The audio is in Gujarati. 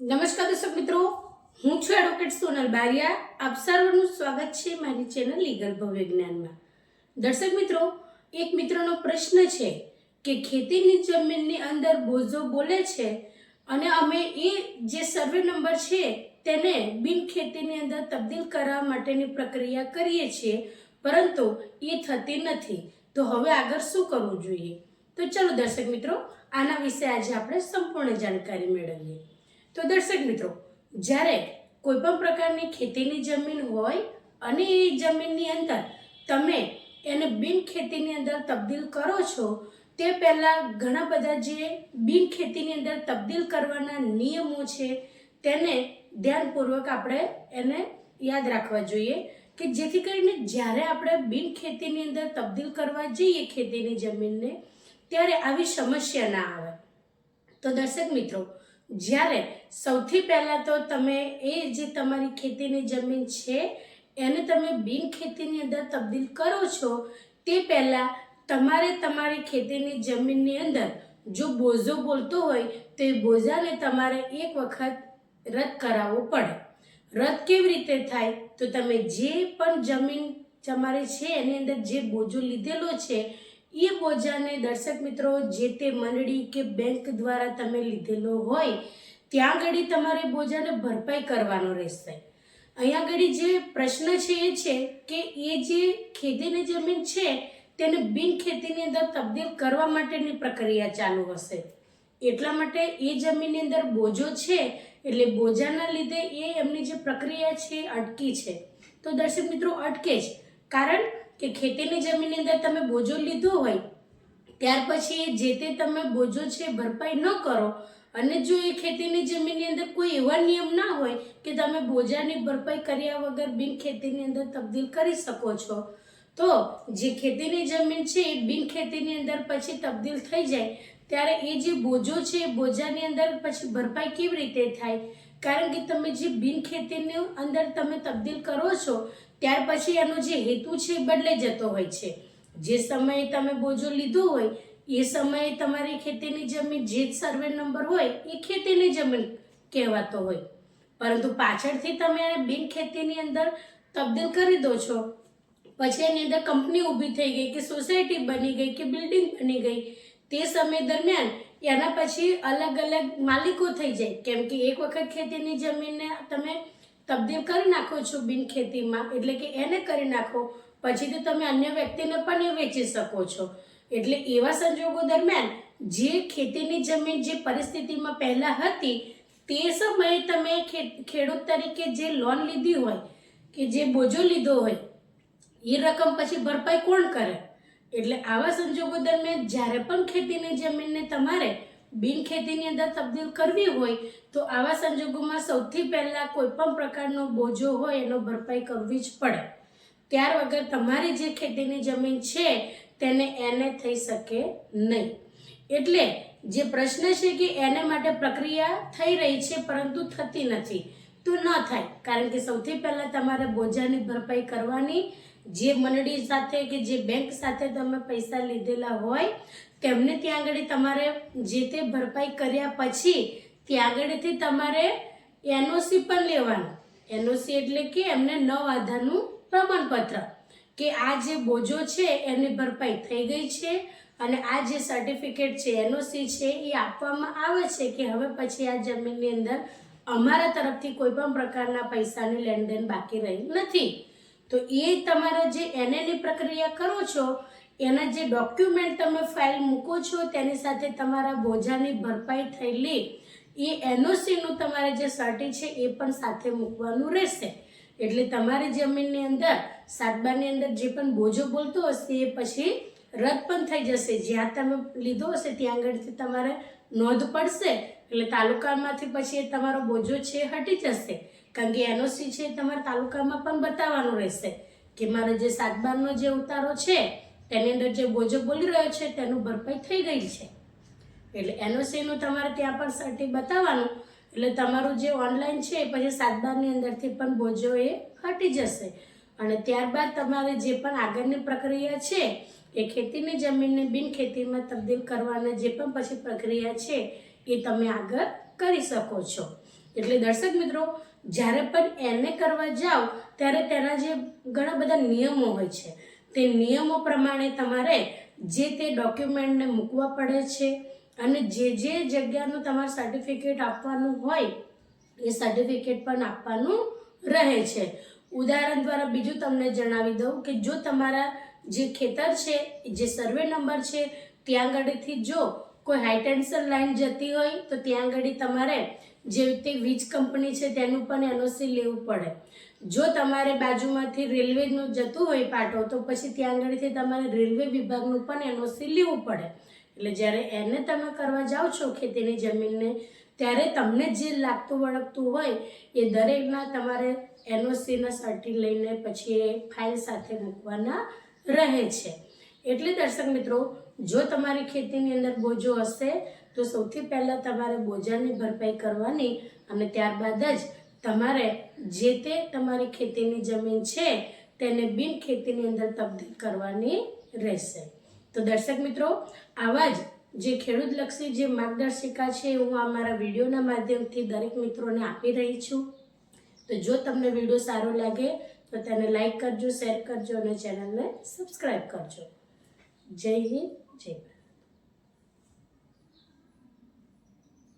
નમસ્કાર દર્શક મિત્રો, હું છું એડવોકેટ સોનલ બારિયા. આપ સર્વનું સ્વાગત છે મારી ચેનલ લીગલ ભવવિજ્ઞાનમાં દર્શક મિત્રો, એક મિત્રનો પ્રશ્ન છે કે ખેતીની જમીનની અંદર બોઝો બોલે છે અને અમે એ જે સર્વે નંબર છે તેને બિન ખેતીની અંદર તબદીલ કરવા માટેની પ્રક્રિયા કરીએ છીએ, પરંતુ એ થતી નથી. તો હવે આગળ શું કરવું જોઈએ? તો ચલો દર્શક મિત્રો, આના વિશે આજે આપણે સંપૂર્ણ જાણકારી મેળવીએ. તો દર્શક મિત્રો, જ્યારે કોઈ પણ પ્રકારની ખેતીની જમીન હોય અને એ જમીનની અંદર તમે એને બિન ખેતીની અંદર તબદીલ કરો છો, તે પહેલાં ઘણા બધા જે બિન ખેતીની અંદર તબદીલ કરવાના નિયમો છે, તેને ધ્યાનપૂર્વક આપણે એને યાદ રાખવા જોઈએ કે જેથી કરીને જ્યારે આપણે બિન ખેતીની અંદર તબદીલ કરવા જઈએ ખેતીની જમીનને, ત્યારે આવી સમસ્યા ના આવે. તો દર્શક મિત્રો જ્યારે સૌથી પહેલાં તો તમે એ જે તમારી ખેતીની જમીન છે, એને તમે બિન ખેતીની અંદર તબદીલ કરો છો, તે પહેલાં તમારે તમારી ખેતીની જમીનની અંદર જો બોજો બોલતો હોય, તો એ બોજાને તમારે એક વખત રદ કરાવવો પડે. રદ કેવી રીતે થાય? તો તમે જે પણ જમીન તમારી છે, એની અંદર જે બોજો લીધેલો છે એ બોજાને દર્શક મિત્રો, જે તે મંડળી કે બેંક દ્વારા તમે લીધેલો હોય, ત્યાં આગળ તમારે બોજાને ભરપાઈ કરવાનો રહેશે. અહીંયા આગળ જે પ્રશ્ન છે એ છે કે એ જે ખેતીની જમીન છે, તેને બિન ખેતીની અંદર તબદીલ કરવા માટેની પ્રક્રિયા ચાલુ હશે. એટલા માટે એ જમીનની અંદર બોજો છે, એટલે બોજાના લીધે એ એમની જે પ્રક્રિયા છે એ અટકી છે. તો દર્શક મિત્રો, અટકે જ. કારણ કે ખેતીની જમીનની અંદર તમે બોજો લીધો હોય, ત્યાર પછી જે તે તમે બોજો છે ભરપાઈ ન કરો. અને જો એ ખેતીની જમીનની અંદર કોઈ એવા નિયમ ના હોય કે તમે બોજાની ભરપાઈ કર્યા વગર બિન ખેતીની અંદર તબદીલ કરી શકો છો, તો જે ખેતીની જમીન છે એ બિન ખેતીની અંદર પછી તબદીલ થઈ જાય. ત્યારે એ જે બોજો છે, એ બોજાની અંદર પછી ભરપાઈ કેવી રીતે થાય? કારણ કે તમે જે બિન ખેતીની અંદર તમે તબદીલ કરો છો, ત્યાર પછી એનો જે હેતુ છે એ બદલાઈ જતો હોય છે. જે સમયે તમે બોજો લીધો હોય, એ સમયે તમારી ખેતીની જમીન જે સર્વે નંબર હોય, એ ખેતીની જમીન કહેવાતો હોય. પરંતુ પાછળથી તમે એને બિન ખેતીની અંદર તબદીલ કરી દો છો, પછી એની અંદર કંપની ઊભી થઈ ગઈ કે સોસાયટી બની ગઈ કે બિલ્ડિંગ બની ગઈ તે સમય દરમિયાન એના પછી અલગ અલગ માલિકો થઈ જાય. કેમ કે એક વખત ખેતીની જમીનને તમે તબદીલ કરી નાખો છો બિન ખેતીમાં, એટલે કે એને કરી નાખો, પછી તો તમે અન્ય વ્યક્તિને પણ એ વેચી શકો છો. એટલે એવા સંજોગો દરમિયાન જે ખેતીની જમીન જે પરિસ્થિતિમાં પહેલાં હતી, તે સમયે તમે ખેડૂત તરીકે જે લોન લીધી હોય કે જે બોજો લીધો હોય, એ રકમ પછી ભરપાઈ કોણ કરે? એટલે આવા સંજોગો દરમિયાન જ્યારે પણ ખેતીની જમીનને તમારે બિન ખેતીની અંદર તબદીલ કરવી હોય, તો આવા સંજોગોમાં સૌથી પહેલાં કોઈ પણ પ્રકારનો બોજો હોય એનો ભરપાઈ કરવી જ પડે. ત્યાર વગર તમારી જે ખેતીની જમીન છે, તેને એને થઈ શકે નહીં. એટલે જે પ્રશ્ન છે કે એને માટે પ્રક્રિયા થઈ રહી છે, પરંતુ થતી નથી, તો ન થાય, કારણ કે સૌથી પહેલાં તમારે બોજાની ભરપાઈ કરવાની જે મંડળી સાથે કે જે બેંક સાથે તમે પૈસા લીધેલા હોય, તેમને ત્યાં આગળ તમારે જે તે ભરપાઈ કર્યા પછી ત્યાં આગળથી તમારે એનઓસી પણ લેવાનું. એનઓસી એટલે કે એમને નવ આધારનું પ્રમાણપત્ર કે આ જે બોજો છે એની ભરપાઈ થઈ ગઈ છે અને આ જે સર્ટિફિકેટ છે એનઓસી છે, એ આપવામાં આવે છે કે હવે પછી આ જમીનની અંદર અમારા તરફથી કોઈ પણ પ્રકારના પૈસાની લેણદેણ બાકી રહી નથી. તો એ તમારો જે એનએની પ્રક્રિયા કરો છો, એના જે ડોક્યુમેન્ટ તમે ફાઇલ મૂકો છો, તેની સાથે તમારા બોજાની ભરપાઈ થયેલી, એ એનઓસીનું તમારે જે સર્ટી છે, એ પણ સાથે મૂકવાનું રહેશે. એટલે તમારી જમીનની અંદર સાતબાની અંદર જે પણ બોજો બોલતો હશે, એ પછી રદ પણ થઈ જશે. જ્યાં તમે લીધો હશે, ત્યાં આગળથી તમારે નોંધ પડશે. એટલે તાલુકામાંથી પછી એ તમારો બોજો છે હટી જશે. કારણ કે એનઓસી છે તમારે તાલુકામાં પણ બતાવવાનું રહેશે કે મારો જે સાતબારનો જે ઉતારો છે, તેની અંદર જે બોજો બોલી રહ્યો છે, તેનું ભરપાઈ થઈ ગઈ છે. એટલે એનઓસીનું તમારે ત્યાં પણ સર્ટી બતાવવાનું. એટલે તમારું જે ઓનલાઈન છે પછી સાતબારની અંદરથી પણ બોજો એ હટી જશે. અને ત્યારબાદ તમારે જે પણ આગળની પ્રક્રિયા છે, એ ખેતીની જમીનને બિન ખેતીમાં તબદીલ કરવાના જે પણ પછી પ્રક્રિયા છે, એ તમે આગળ કરી શકો છો. એટલે દર્શક મિત્રો જ્યારે પણ એને કરવા જાઓ, ત્યારે તેના જે ઘણા બધા નિયમો હોય છે. તે નિયમો પ્રમાણે તમારે જે તે ડોક્યુમેન્ટને મૂકવા પડે છે અને જે જે જગ્યાનું તમારે સર્ટિફિકેટ આપવાનું હોય, એ સર્ટિફિકેટ પણ આપવાનું રહે છે. ઉદાહરણ દ્વારા બીજું તમને જણાવી દઉં કે જો તમારા જે ખેતર છે, જે સર્વે નંબર છે, ત્યાં આગળથી જો કોઈ હાઈટેન્શન લાઈન જતી હોય તો ત્યાં આગળ તમારે જે તે વીજ કંપની છે તેનું પણ એનઓસી લેવું પડે. જો તમારે બાજુમાંથી રેલવેનું જતું હોય પાટો, તો પછી ત્યાં આગળથી તમારે રેલવે વિભાગનું પણ એનઓસી લેવું પડે. એટલે જ્યારે એને તમે કરવા જાઓ છો ખેતીની જમીનને, ત્યારે તમને જે લાગતું વળગતું હોય એ દરેકના તમારે એનઓસીના સર્ટી લઈને પછી એ ફાઇલ સાથે મૂકવાના રહે છે. એટલે દર્શક મિત્રો, જો તમારી ખેતીની અંદર બોજો હશે, તો સૌથી પહેલાં તમારે બોજાની ભરપાઈ કરવાની અને ત્યારબાદ જ તમારે જે તે તમારી ખેતીની જમીન છે, તેને બિન ખેતીની અંદર તબદીલ કરવાની રહેશે. તો દર્શક મિત્રો, આવા જ જે ખેડૂતલક્ષી જે માર્ગદર્શિકા છે, હું આ મારા વિડીયોના માધ્યમથી દરેક મિત્રોને આપી રહી છું. તો જો તમને વીડિયો સારો લાગે, તો તેને લાઈક કરજો, શેર કરજો અને ચેનલને સબસ્ક્રાઈબ કરજો. જય હિન્દ જય ભારત.